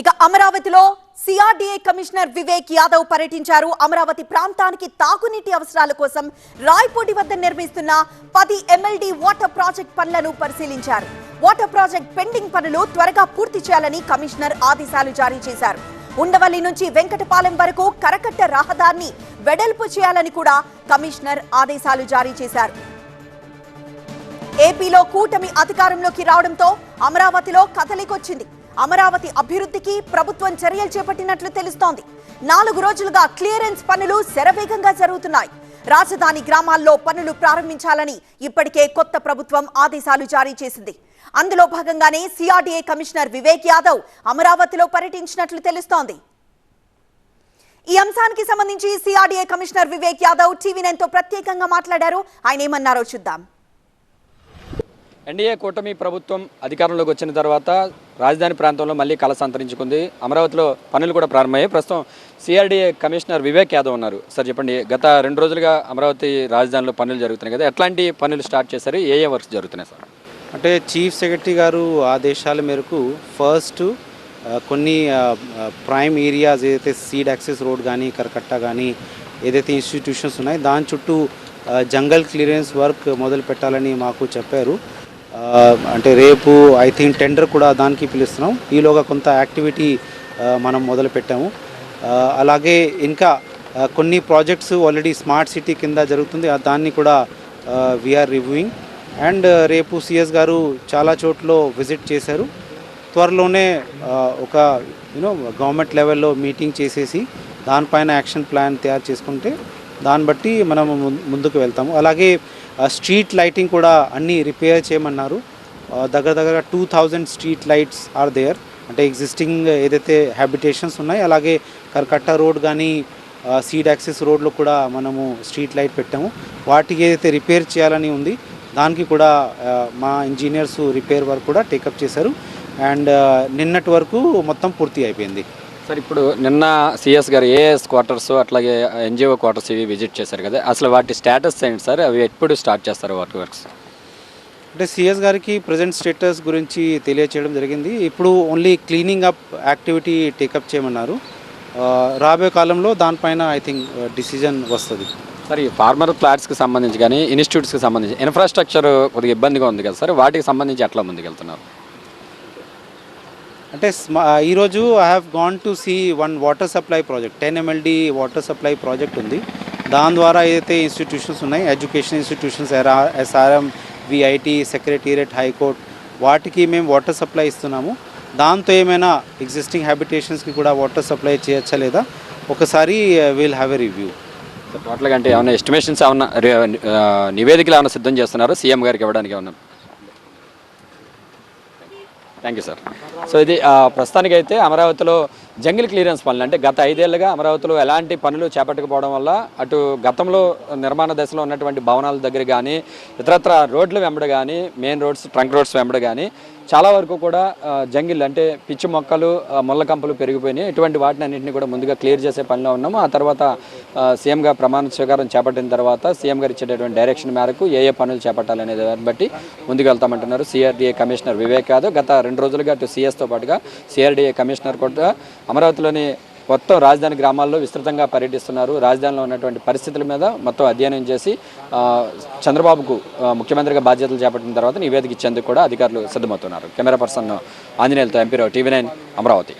ఇక అమరావతిలో CRDA commissioner Vivek Yadav పర్యటించారు. అమరావతి ప్రాంతానికి తాగునీటి అవసరాల కోసం రాయ్పూడి వద్ద నిర్మిస్తున్న పది ఎమ్మెల్డీ వాటర్ ప్రాజెక్ట్ పనులను పరిశీలించారు. వాటర్ ప్రాజెక్ట్ పెండింగ్ పనులు త్వరగా పూర్తి చేయాలని కమిషనర్ ఆదేశాలు జారీ చేశారు. ఉండవల్లి నుంచి వెంకటపాలెం వరకు కరకట్ట రహదారిని వెడల్పు చేయాలని కూడా కమిషనర్ ఆదేశాలు జారీ చేశారు. ఏపీలో కూటమి అధికారంలోకి రావడంతో అమరావతిలో కదలికొచ్చింది. అమరావతి అభివృద్ధికి ప్రభుత్వం చర్యలు చేపట్టినట్లు తెలుస్తోంది. నాలుగు రోజులుగా క్లియరెన్స్ పనులు శరవేగంగా జరుగుతున్నాయి. రాజధాని గ్రామాల్లో పనులు ప్రారంభించాలని ఇప్పటికే కొత్త ప్రభుత్వం ఆదేశాలు జారీ చేసింది. అందులో భాగంగానే సిఆర్డీఏ కమిషనర్ వివేక్ యాదవ్ అమరావతిలో పర్యటించినట్లు తెలుస్తోంది. ఈ అంశానికి సంబంధించి CRDA commissioner Vivek Yadav TV నైన్తో ప్రత్యేకంగా మాట్లాడారు. ఆయన ఏమన్నారో చూద్దాం. ఎన్డీఏ కూటమి ప్రభుత్వం అధికారంలోకి వచ్చిన తర్వాత రాజధాని ప్రాంతంలో మళ్ళీ కళ సంతరించుకుంది అమరావతిలో పనులు కూడా ప్రారంభమయ్యాయి. ప్రస్తుతం సిఆర్డీఏ కమిషనర్ వివేక్ యాదవ్ ఉన్నారు. సార్ చెప్పండి గత రెండు రోజులుగా అమరావతి రాజధానిలో పనులు జరుగుతున్నాయి కదా ఎట్లాంటి పనులు స్టార్ట్ చేశారు? ఏ ఏ వర్క్స్ జరుగుతున్నాయి సార్? అంటే చీఫ్ సెక్రటరీ గారు ఆదేశాల మేరకు ఫస్ట్ కొన్ని ప్రైమ్ ఏరియాస్ ఏదైతే సీడ్ యాక్సెస్ రోడ్ కానీ కరకట్ట కానీ ఏదైతే ఇన్స్టిట్యూషన్స్ ఉన్నాయో దాని చుట్టూ జంగల్ క్లియరెన్స్ వర్క్ మొదలు పెట్టాలని మాకు చెప్పారు. అంటే రేపు ఐ థింక్ టెండర్ కూడా దానికి పిలుస్తున్నాం. ఈలోగా కొంత యాక్టివిటీ మనం మొదలు పెట్టాము. అలాగే ఇంకా కొన్ని ప్రాజెక్ట్స్ ఆల్రెడీ స్మార్ట్ సిటీ కింద జరుగుతుంది. ఆ దాన్ని కూడా వీఆర్ రివ్యూయింగ్ అండ్ రేపు సిఎస్ గారు చాలా చోట్ల విజిట్ చేశారు. త్వరలోనే ఒక యూనో గవర్నమెంట్ లెవెల్లో మీటింగ్ చేసేసి దానిపైన యాక్షన్ ప్లాన్ తయారు చేసుకుంటే దాన్ని బట్టి మనం ముందుకు వెళ్తాము. అలాగే స్ట్రీట్ లైటింగ్ కూడా అన్నీ రిపేర్ చేయమన్నారు. దగ్గర దగ్గర two thousand street lights are there. అంటే ఎగ్జిస్టింగ్ ఏదైతే హ్యాబిటేషన్స్ ఉన్నాయి అలాగే కర్కట్ట రోడ్ కానీ సీడ్ యాక్సెస్ రోడ్లో కూడా మనము స్ట్రీట్ లైట్ పెట్టాము. వాటికి ఏదైతే రిపేర్ చేయాలని ఉంది దానికి కూడా మా ఇంజనీర్స్ రిపేర్ వర్క్ కూడా టేకప్ చేశారు. అండ్ నిన్నటి వరకు మొత్తం పూర్తి అయిపోయింది. సార్ ఇప్పుడు నిన్న సిఎస్ గారు ఏఎస్ క్వార్టర్స్ అట్లాగే ఎన్జిఓ క్వార్టర్స్ ఇవి విజిట్ చేశారు కదా. అసలు వాటి స్టేటస్ ఏంటి సార్? అవి ఎప్పుడు స్టార్ట్ చేస్తారు వాటి వర్క్స్ అంటే సిఎస్ గారికి ప్రజెంట్ స్టేటస్ గురించి తెలియచేయడం జరిగింది. ఇప్పుడు only cleaning up activity take up చేయమన్నారు. రాబోయే కాలంలో దానిపైన ఐ థింక్ డిసిజన్ వస్తుంది. సార్ ఈ ఫార్మర్ ప్లాట్స్కి సంబంధించి కానీ ఇన్స్టిట్యూట్స్కి సంబంధించి ఇన్ఫ్రాస్ట్రక్చర్ కొద్దిగా ఇబ్బందిగా ఉంది కదా సార్? వాటికి సంబంధించి ఎట్లా ముందుకెళ్తున్నారు? అంటే ఈరోజు I have gone to see one water supply project ten MLD water supply project ఉంది. దాని ద్వారా ఏదైతే ఇన్స్టిట్యూషన్స్ ఉన్నాయి ఎడ్యుకేషన్ ఇన్స్టిట్యూషన్స్ ఎరా SRM VIT secretariat high court వాటికి మేము వాటర్ సప్లై ఇస్తున్నాము. దాంతో ఏమైనా ఎగ్జిస్టింగ్ హ్యాబిటేషన్స్కి కూడా వాటర్ సప్లై చేయొచ్చా లేదా? ఒకసారి విల్ హ్యావ్ ఎ రివ్యూ టోటల్గా అంటే ఏమైనా ఎస్టిమేషన్స్ ఏమైనా నివేదికలు ఏమైనా సిద్ధం చేస్తున్నారు? సీఎం గారికి ఇవ్వడానికి ఏమన్నా? థ్యాంక్ యూ సార్ సో ఇది ప్రస్తుతానికైతే అమరావతిలో జంగిల్ క్లియరెన్స్ పనులు. అంటే గత ఐదేళ్ళుగా అమరావతిలో ఎలాంటి పనులు చేపట్టకపోవడం వల్ల అటు గతంలో నిర్మాణ దశలో ఉన్నటువంటి భవనాల దగ్గర కానీ ఇతరత్ర రోడ్ల వెంబడి కానీ మెయిన్ రోడ్స్ ట్రంక్ రోడ్స్ వెంబడి కానీ చాలా వరకు కూడా జంగిల్ అంటే పిచ్చి మొక్కలు ఆ, ముళ్ళ కంపలు పెరిగిపోయినాయి. ఇటువంటి వాటిని అన్నింటినీ కూడా ముందుగా క్లియర్ చేసే పనిలో ఉన్నాము. ఆ తర్వాత సీఎంగా ప్రమాణ స్వీకారం చేపట్టిన తర్వాత సీఎం గారు ఇచ్చేటటువంటి డైరెక్షన్ మేరకు ఏ ఏ పనులు చేపట్టాలనే దాన్ని బట్టి ముందుకు వెళ్తామంటున్నారు సిఆర్డీఏ కమిషనర్ వివేక్ యాదవ్. గత రెండు రోజులుగా అటు సిఎస్తో పాటుగా సిఆర్డీఏ కమిషనర్ కూడా అమరావతిలోని మొత్తం రాజధాని గ్రామాల్లో విస్తృతంగా పర్యటిస్తున్నారు. రాజధానిలో ఉన్నటువంటి పరిస్థితుల మీద మొత్తం అధ్యయనం చేసి చంద్రబాబుకు ముఖ్యమంత్రిగా బాధ్యతలు చేపట్టిన తర్వాత నివేదిక ఇచ్చేందుకు కూడా అధికారులు సిద్ధమవుతున్నారు. కెమెరా పర్సన్ ఆంజనేయులతో ఎంపీరావు టీవీ నైన్ అమరావతి.